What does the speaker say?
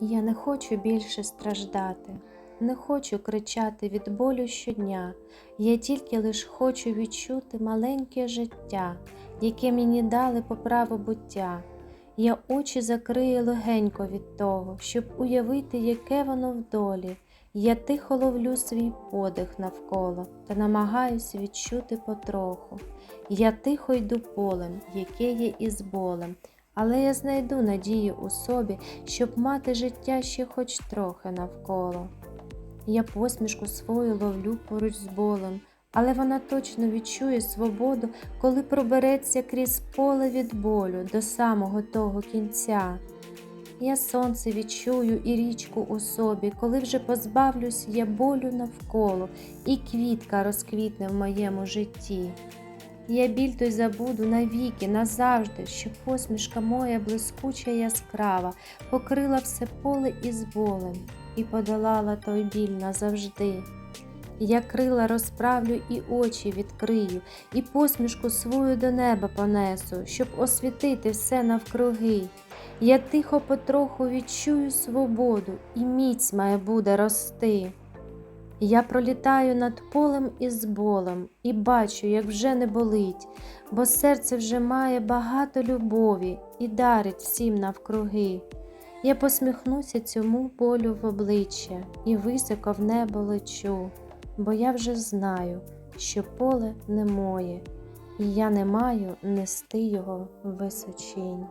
Я не хочу більше страждати, не хочу кричати від болю щодня. Я тільки лиш хочу відчути маленьке життя, яке мені дали по праву буття. Я очі закрию легенько від того, щоб уявити, яке воно в долі. Я тихо ловлю свій подих навколо та намагаюсь відчути потроху. Я тихо йду полем, яке є із болем, але я знайду надію у собі, щоб мати життя ще хоч трохи навколо. Я посмішку свою ловлю поруч з болем, але вона точно відчує свободу, коли пробереться крізь поле від болю до самого того кінця. Я сонце відчую і річку у собі, коли вже позбавлюсь я болю навколо, і квітка розквітне в моєму житті. Я біль той забуду навіки, назавжди, що посмішка моя блискуча яскрава, покрила все поле із болем і подолала той біль назавжди. Я крила розправлю і очі відкрию, і посмішку свою до неба понесу, щоб освітити все навкруги. Я тихо потроху відчую свободу, і міць має буде рости. Я пролітаю над полем із болем і бачу, як вже не болить, бо серце вже має багато любові і дарить всім навкруги. Я посміхнуся цьому болю в обличчя і високо в небо лечу, бо я вже знаю, що поле не моє, і я не маю нести його височинь.